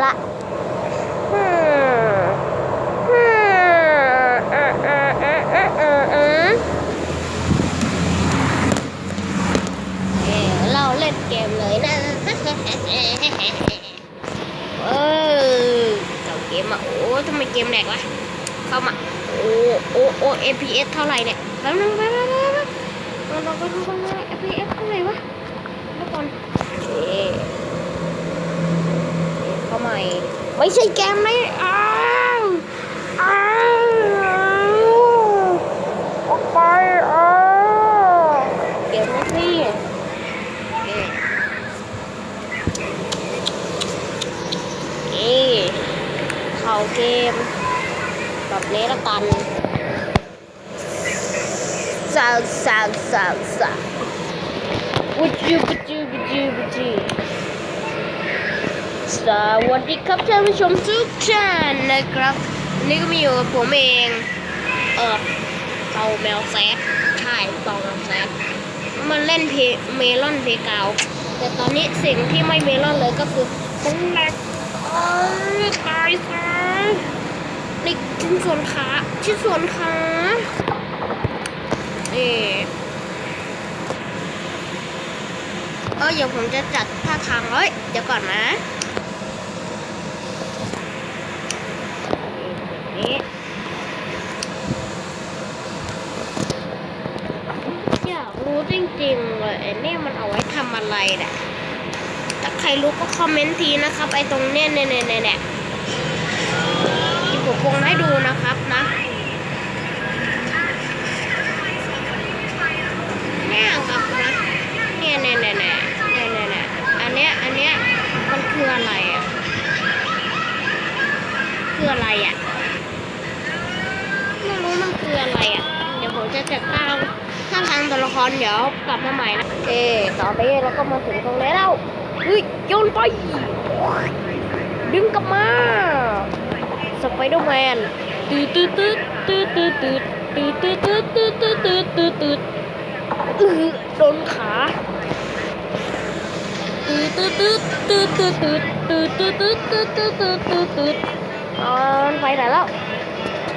好了。 ไม่ใช่เกมนี้อ้าวอ้าวออกไปอ้าวเกมนี้สิเอ๊เข้าเกม แบบนี้ละกันสาวสาวสาวสาววุจูวุจูวุจูวุจู สวัสดีครับท่านผู้ชมทุกท่านนะครับวันนี่ก็มีอยู่กับผมเอง เออเต่าแมวแซดใช่เต่าแมวแซดมันเล่นเพเมลอนเพกาว แต่ตอนนี้สิ่งที่ไม่เมลอนเลยก็คือมันแหลกโอ้ยตายซะนี่ชิ้นส่วนขาชิ้นส่วนขาเออเออเดี๋ยวผมจะจัดท่าทางเอ้ย เดี๋ยวก่อนนะแบบ นี้อยากรู้จริงๆเลยไอ้เนี่ยมันเอาไว้ทำอะไรเนี่ยถ้าใครรู้ก็คอมเมนต์ทีนะครับ ไอ้ตรงเนี้ยเนี่ยเนี่ยเนี่ยเนี่ยที่ผมวงให้ดูนะครับนะเนี่ยครับนะเนี่ยเนี่ยเนี่ยเนี่ยเนี่ยเนี่ยเนี่ยอันเนี้ยอันเนี้ยมันคืออะไรอะคืออะไรอะ รู้มันคืออะไรอะ เดี๋ยวผมจะจัดตั้งท่าทางตัวละครเดี๋ยวกลับมาใหม่นะโอเคต่อไปเราก็มาถึงตรงนี้แล้วเฮ้ยโยนไป ดึงกลับมาสไปเดอร์แมนตืดตืดตืดตืดตืดตืดตืดตืดตืดตืดตืดตืดตืดตืดโดนขาตืดตืดตืดตืดตืดตืดตืดตืดตืดตืดตืดตืดตืดตืดนอนไปไหนแล้ว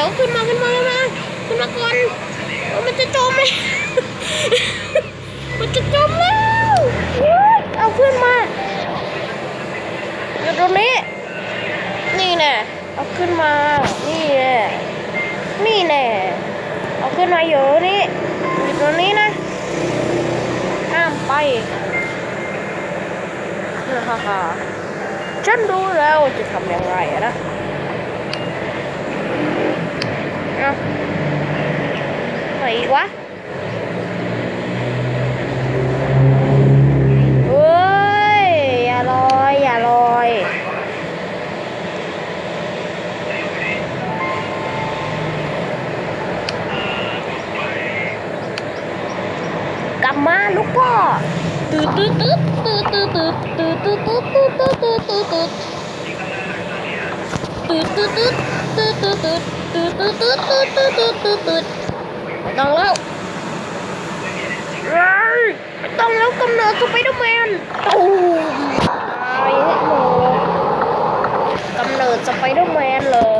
ดี๋ยวขึ้นมาขึ้นมาขึ้นมาขึ้นมาก่อนมันจะจมเลยมันจะจมแล้วเอาขึ้นมาอยู่ตรงนี้ นี่แน่เอาขึ้นมา นี่แน่นี่แน่เอาขึ้นมาอยู่นี่อยู่ตรงนี้นะห้ามไปฮ่าฮ่าฉันรู้แล้วจะทำยังไงนะ เอาไหนอีกวะเฮ้ย อย่าลอย อย่าลอย กลับมาลูกพ่อตืดตืดตืดตืดตืดตืดตืดตืดตืดตืดตืดตืดตืดตืดตืดตืดตืดตืดตืด ตืดตืดตืดตืดตืดตืดตืดตืดไม่ต้องแล้วไม่ต้องแล้วกำเนิดสไปเดอร์แมนตูมตายให้หมดกำเนิดสไปเดอร์แมนเหรอ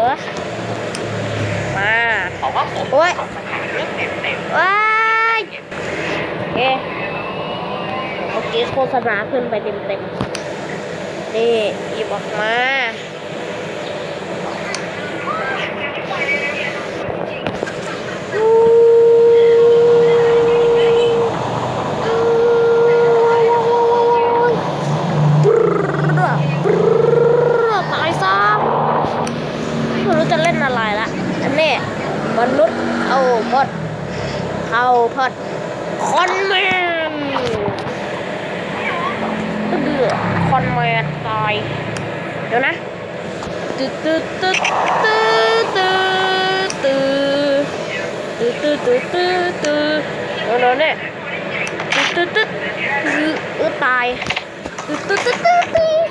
มาโอ้ยว้ายเอ๊ะเมื่อกี้โฆษณาขึ้นไปเต็มๆนี่หยิบออกมา มนุษย์เอาพอดเข้าพอดคอนแมนเดือคอนแมนตายเดี๋ยวนะตึ๊ดตึ๊ดตึ๊ดตึ๊ดตึ๊ดตึ๊ดตึ๊ดตึ๊ดตึ๊ดตึ๊ดเดี๋ยวน่ตึ๊ดตึ๊ดตึ๊ดตึ๊ตายตึ๊ดตึ๊ดตึ๊ดตึ๊ดตึ๊ด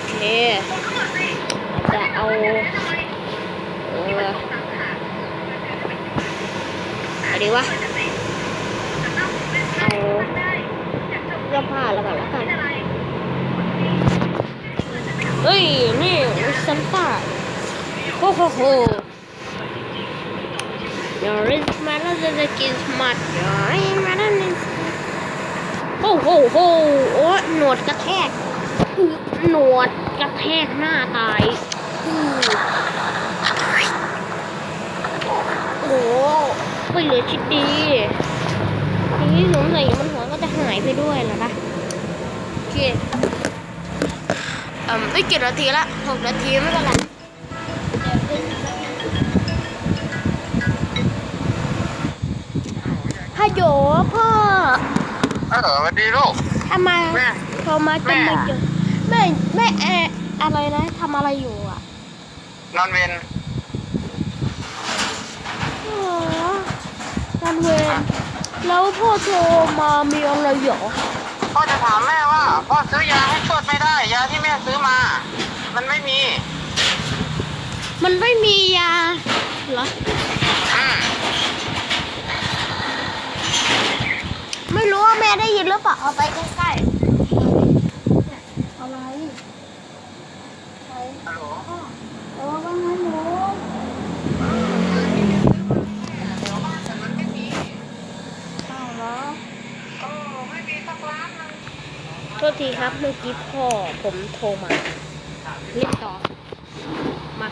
โอเค วะ เอาเสื้อผ้าแล้วกันละกัน เฮ้ย นี่ซันต้าโอ้โหโห Your is smarter than the kid smart Your is smarter โอ้โหโหโอ้หนวดกระแทก หนวดกระแทกหน้าตายโอ้ ช่เหลือชิดดีทีนี้สงสัยมันหัวก็จะหายไปด้วยเหรอปะโอเคเอืมไม่กี่นาทีละหกนาทีไม่เป็นไรฮัลโหลพ่อเออสวัสดีลูกทำไมโทรมาจะมาเจอแม่แม่แออะไรนะทำอะไรอยู่อะ นอนเวนันเวรแล้วพ่อโทรมามีอะไรเหยอพ่อจะถามแม่ว่า พ่อซื้อยาให้ชดไม่ได้ ยาที่แม่ซื้อมา มันไม่มี มันไม่มียาเหรอไม่รู้ว่าแม่ได้ยินหรือเปล่าเอาไปใกล้ๆ โทษทีครับเมื่อกี้พ่อผมโทรมาเล่นต่อ มา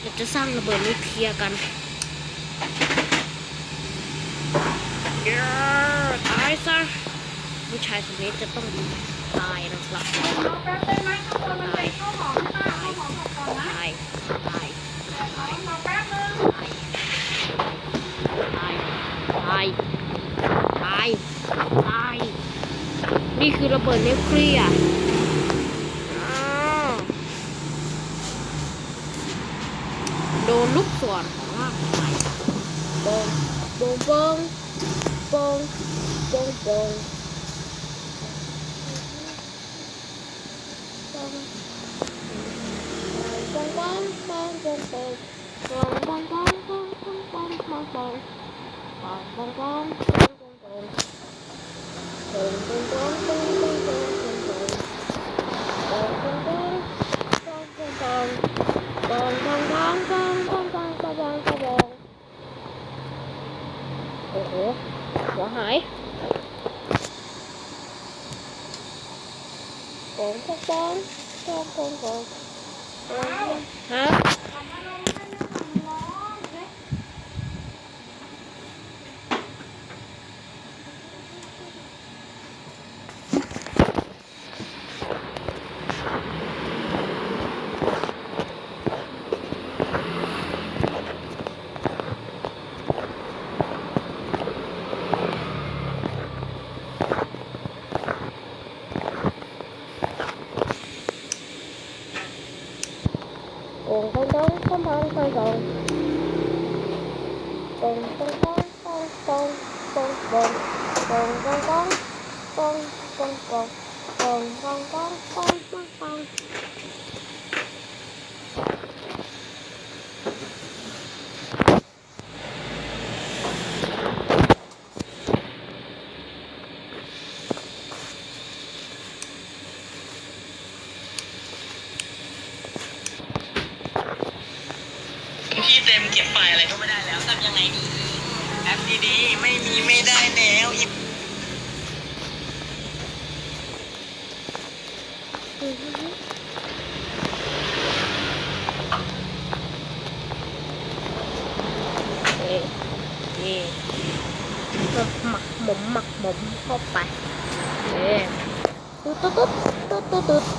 เราจะสร้างระเบิดนิวเคลียร์กันเย้ตายซะผู้ชายคนนี้จะต้องตายนะครับ เราแป๊บได้ไหมข้างบนมันใส่ข้าวหอมหรืา คือระเบิดนิวเคลียร์โดนลูกส่วนของร่างกายปงปงบงปงบงปงบงปง โอ้โห หัวหายปองปองปองปองปองฮะ con con con con con con con con con con con con ။พี่เต็มเก็บไฟล์อะไรก็ไม่ได้แล้วทำยังไงดีแอปดีๆไม่มีไม่ได้แล้วอี เอ๊ะนี่หมักหมักหมมหมักหมมเข้าไปเอ๊ะตุ๊ดตุ๊ดตุ๊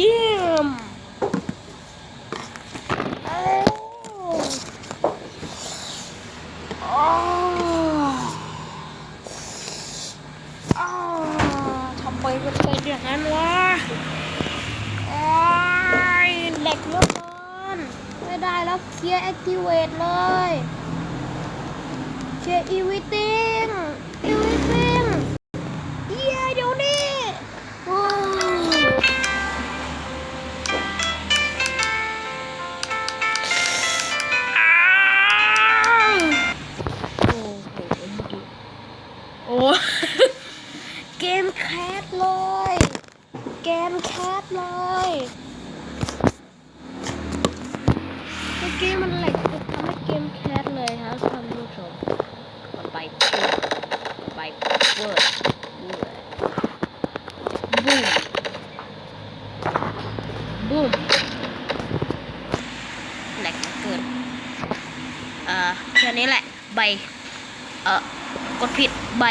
damn Oh Oh อ้าวทำไมมันเป็นอย่างนั้นวะโอ้ยเด็กเหลือเกินไม่ได้แล้วเคลียร์แอคทีเวตเลยเคลียร์อีวิติ เมื่อกี้มันแหลกจะทำให้เกมแคสเลยครับท่านผู้ชมมันไปเปิดไปเปิดบูมบูมแหลกเหลือเกินเอ่อแค่นี้แหละใบเอ่อกดผิดใบ